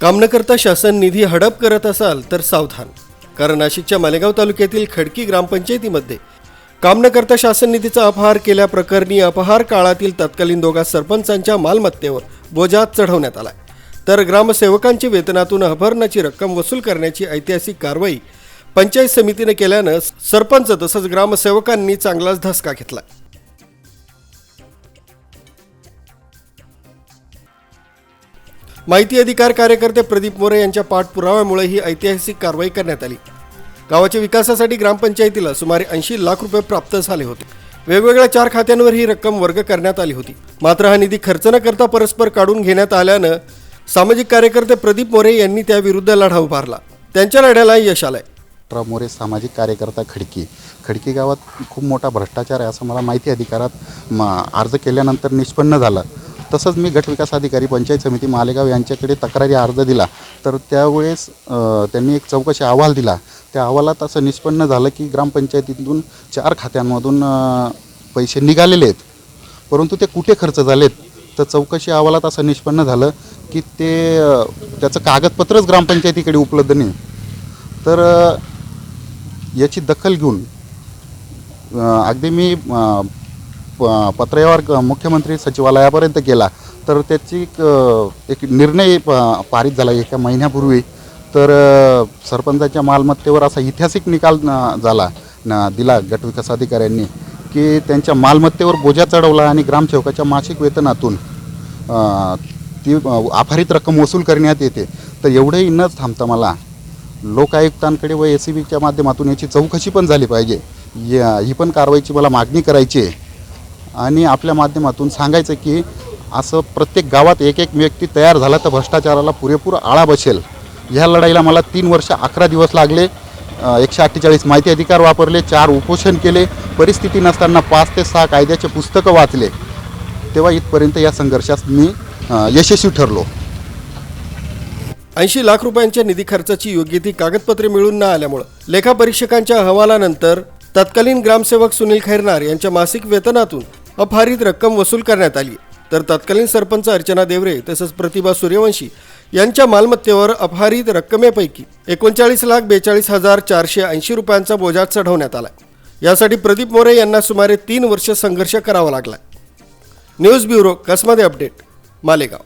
काम न करता शासन निधी हडप करत असाल तर सावधान. कारण नाशिकच्या मालेगाव तालुक्यातील खडकी ग्रामपंचायतीमध्ये काम न करता शासन निधीचा अपहार केल्याप्रकरणी अपहार काळातील तत्कालीन दोघा सरपंचांच्या मालमत्तेवर बोजा चढवण्यात आला तर ग्रामसेवकांची वेतनातून अपहरणाची रक्कम वसूल करण्याची ऐतिहासिक कारवाई पंचायत समितीने केल्यानं सरपंच तसंच ग्रामसेवकांनी चांगलाच धसका घेतला माहिती अधिकार कार्यकर्ते प्रदीप मोरे यांच्या पाठपुराव्यामुळे ही ऐतिहासिक कारवाई करण्यात आली. गावाच्या विकासासाठी ग्रामपंचायतीला सुमारे ऐंशी लाख रुपये प्राप्त झाले होते. वेगवेगळ्या चार खात्यांवर ही रक्कम वर्ग करण्यात आली होती. मात्र हा निधी खर्च न करता परस्पर काढून घेण्यात आल्यानं सामाजिक कार्यकर्ते प्रदीप मोरे यांनी त्याविरुद्ध लढा उभारला. त्यांच्या लढ्याला यश आलंय. डॉक्टर मोरे सामाजिक कार्यकर्ता खडकी. खडकी गावात खूप मोठा भ्रष्टाचार आहे असं मला माहिती अधिकारात मा अर्ज केल्यानंतर निष्पन्न झालं. तसंच मी गटविकास अधिकारी पंचायत समिती मालेगाव यांच्याकडे तक्रारी अर्ज दिला. तर त्यावेळेस त्यांनी एक चौकशी अहवाल दिला. त्या अहवालात असं निष्पन्न झालं की ग्रामपंचायतीतून चार खात्यांमधून पैसे निघालेले आहेत. परंतु ते कुठे खर्च झालेत? तर चौकशी अहवालात असं निष्पन्न झालं की ते त्याचं कागदपत्रच ग्रामपंचायतीकडे उपलब्ध नाही. तर याची दखल घेऊन अगदी मी प- पत्रव्यवहार मुख्यमंत्री सचिवालयापर्यंत गेला तर त्याची एक, एक निर्णय प- पारित झाला एका महिन्यापूर्वी. तर सरपंचाच्या मालमत्तेवर असा ऐतिहासिक निकाल झाला न दिला गटविकास अधिकाऱ्यांनी की त्यांच्या मालमत्तेवर बोजा चढवला आणि ग्रामसेवकाच्या मासिक वेतनातून ती आभारित रक्कम वसूल करण्यात येते. तर एवढंही न थांबता मला लोकायुक्तांकडे व एस सी बीच्या माध्यमातून याची चौकशी पण झाली पाहिजे. या ही पण कारवाईची मला मागणी करायची आहे. आणि आपल्या माध्यमातून सांगायचं की असं प्रत्येक गावात एक एक व्यक्ती तयार झाला तर भ्रष्टाचाराला पुरेपूर आळा बसेल. ह्या लढाईला मला तीन वर्ष अकरा दिवस लागले. एकशे अठ्ठेचाळीस माहिती अधिकार वापरले चार उपोषण केले परिस्थिती नसताना पाच ते सहा कायद्याचे पुस्तकं वाचले. तेव्हा इथपर्यंत या संघर्षात मी यशस्वी ठरलो. ऐंशी लाख रुपयांच्या निधी खर्चाची योग्य ती कागदपत्रे मिळून न आल्यामुळं लेखापरीक्षकांच्या अहवालानंतर तत्कालीन ग्रामसेवक सुनील खैरनार यांच्या मासिक वेतनातून अपहारित रक्कम वसूल करण्यात आली. तर तत्कालीन सरपंच अर्चना देवरे तसंच प्रतिभा सूर्यवंशी यांच्या मालमत्तेवर अपहारित रक्कमेपैकी एकोणचाळीस लाख बेचाळीस हजार चारशे ऐंशी रुपयांचा बोजा चढवण्यात आला. यासाठी प्रदीप मोरे यांना सुमारे तीन वर्ष संघर्ष करावा लागला. न्यूज ब्युरो कसमध्ये अपडेट मालेगाव.